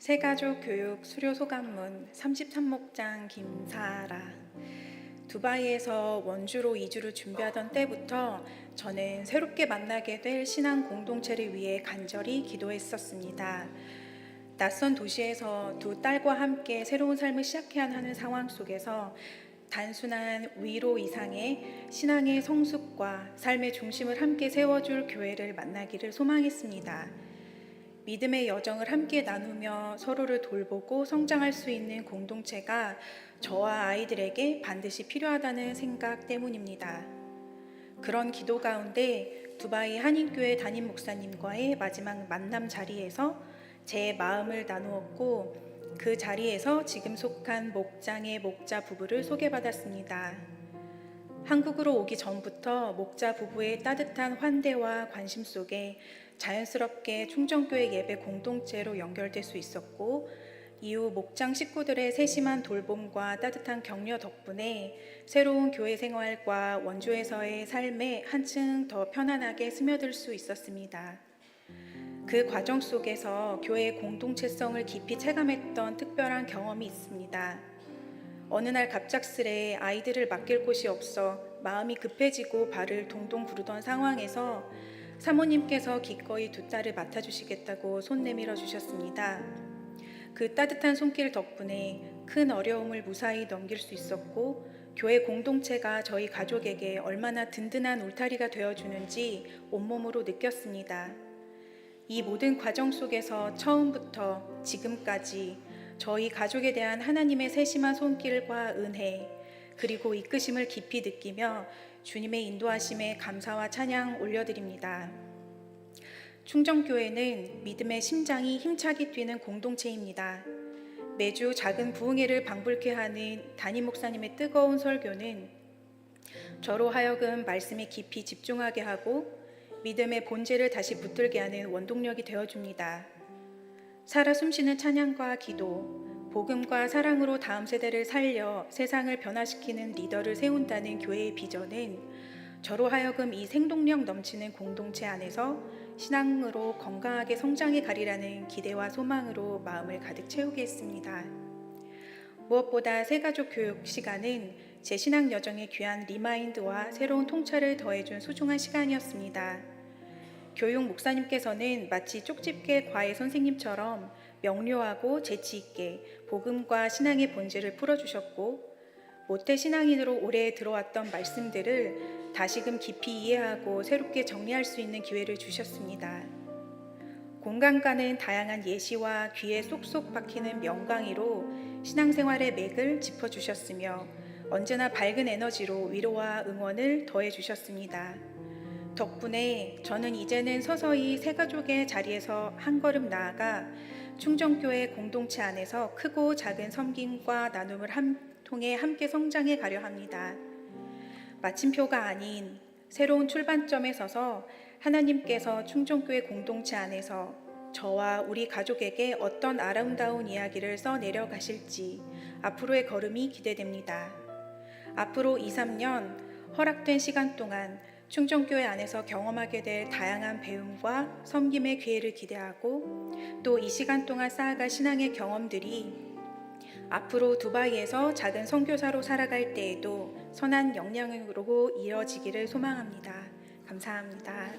새가족 교육 수료 소감문 33목장 김사라 두바이에서 원주로 이주를 준비하던 때부터 저는 새롭게 만나게 될 신앙 공동체를 위해 간절히 기도했었습니다. 낯선 도시에서 두 딸과 함께 새로운 삶을 시작해야 하는 상황 속에서 단순한 위로 이상의 신앙의 성숙과 삶의 중심을 함께 세워줄 교회를 만나기를 소망했습니다. 믿음의 여정을 함께 나누며 서로를 돌보고 성장할 수 있는 공동체가 저와 아이들에게 반드시 필요하다는 생각 때문입니다. 그런 기도 가운데 두바이 한인교회 담임 목사님과의 마지막 만남 자리에서 제 마음을 나누었고 그 자리에서 지금 속한 목장의 목자 부부를 소개받았습니다. 한국으로 오기 전부터 목자 부부의 따뜻한 환대와 관심 속에 자연스럽게 충정교회 예배 공동체로 연결될 수 있었고 이후 목장 식구들의 세심한 돌봄과 따뜻한 격려 덕분에 새로운 교회 생활과 원주에서의 삶에 한층 더 편안하게 스며들 수 있었습니다. 그 과정 속에서 교회의 공동체성을 깊이 체감했던 특별한 경험이 있습니다. 어느 날 갑작스레 아이들을 맡길 곳이 없어 마음이 급해지고 발을 동동 구르던 상황에서 사모님께서 기꺼이 두 딸을 맡아주시겠다고 손 내밀어 주셨습니다. 그 따뜻한 손길 덕분에 큰 어려움을 무사히 넘길 수 있었고 교회 공동체가 저희 가족에게 얼마나 든든한 울타리가 되어주는지 온몸으로 느꼈습니다. 이 모든 과정 속에서 처음부터 지금까지 저희 가족에 대한 하나님의 세심한 손길과 은혜 그리고 이끄심을 깊이 느끼며 주님의 인도하심에 감사와 찬양 올려드립니다. 충정교회는 믿음의 심장이 힘차게 뛰는 공동체입니다. 매주 작은 부흥회를 방불케 하는 담임 목사님의 뜨거운 설교는 저로 하여금 말씀에 깊이 집중하게 하고 믿음의 본질을 다시 붙들게 하는 원동력이 되어줍니다. 살아 숨쉬는 찬양과 기도, 복음과 사랑으로 다음 세대를 살려 세상을 변화시키는 리더를 세운다는 교회의 비전은 저로 하여금 이 생동력 넘치는 공동체 안에서 신앙으로 건강하게 성장해 가리라는 기대와 소망으로 마음을 가득 채우게 했습니다. 무엇보다 새가족 교육 시간은 제 신앙 여정에 귀한 리마인드와 새로운 통찰을 더해준 소중한 시간이었습니다. 교육 목사님께서는 마치 쪽집게 과외 선생님처럼 명료하고 재치 있게 복음과 신앙의 본질을 풀어주셨고 모태 신앙인으로 오래 들어왔던 말씀들을 다시금 깊이 이해하고 새롭게 정리할 수 있는 기회를 주셨습니다. 공간 가는 다양한 예시와 귀에 쏙쏙 박히는 명강의로 신앙생활의 맥을 짚어주셨으며 언제나 밝은 에너지로 위로와 응원을 더해주셨습니다. 덕분에 저는 이제는 서서히 새 가족의 자리에서 한 걸음 나아가 충정교회 공동체 안에서 크고 작은 섬김과 나눔을 한, 통해 함께 성장해 가려 합니다. 마침표가 아닌 새로운 출발점에 서서 하나님께서 충정교회 공동체 안에서 저와 우리 가족에게 어떤 아름다운 이야기를 써 내려가실지 앞으로의 걸음이 기대됩니다. 앞으로 2, 3년 허락된 시간 동안 충정교회 안에서 경험하게 될 다양한 배움과 섬김의 기회를 기대하고 또 이 시간 동안 쌓아갈 신앙의 경험들이 앞으로 두바이에서 작은 선교사로 살아갈 때에도 선한 영향으로 이어지기를 소망합니다. 감사합니다.